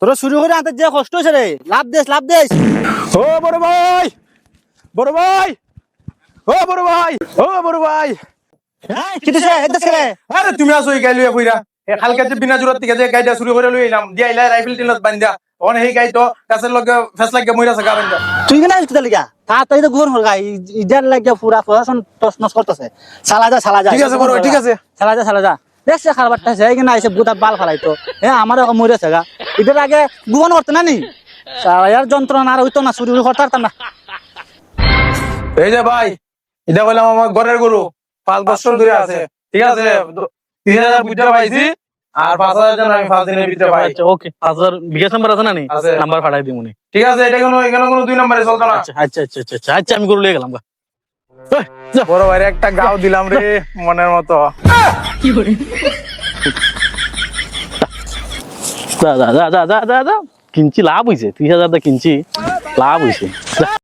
তোরা শুরু করে আনতে যে কষ্ট হয়েছে রে। লাভ দেশ লাভ দেশ ও বড় ভাই! বড় ভাই! ও বড় ভাই! ও বড় ভাই! আরে তুমি আসো এই গাই লইয়া কইরা কালকে যে বিনা জোরাত থেকে যে গাইটা চুরি করে লই এলাম দিয়া ইলা রাইফেল টিনত বান্ধা। অন সেই গাই তো গাছের লগে ফেস লাগে মইরা বান্ধা। তুই কেন আসছিস লিগা তা তাই তো হল গাই ইজার লাগিয়া পুরা প্রশাসন টস নস করতেছে সালা যা সালা যা। ঠিক আছে বড় ঠিক আছে। সালা যা সালা যা। দেখছে খারাপটা আছে এখানে আইসে বুতা বাল ফালাইতো হ্যাঁ আমার এখন মরেছে গা এটার আগে গুণ করতে না নি? যন্ত্রণা আর হইতো না চুরি করতে পারতাম না। এই যে ভাই এটা বললাম আমার ঘরের গরু। পাঁচ বছর ধরে আছে। ঠিক আছে? তিন হাজার বুঝতে পাইছি আর পাঁচ হাজার জন আমি পাঁচ দিনের ভিতরে পাই। আচ্ছা ওকে হাজার বিকাশ নাম্বার আছে না নি? আছে। নাম্বার ফাটাই দিমুনি ঠিক আছে এটা কোনো এখানে কোনো দুই নম্বরে চলতো না। আচ্ছা আচ্ছা আচ্ছা আচ্ছা আচ্ছা আচ্ছা আমি করে লিয়ে গেলাম গা। বড় ভাইরে একটা গাও দিলাম রে মনের মতো। যা যা যা যা যা যা কিনছি, লাভ হয়েছে ত্রিশ হাজার কিনছি, লাভ হইছে। যা।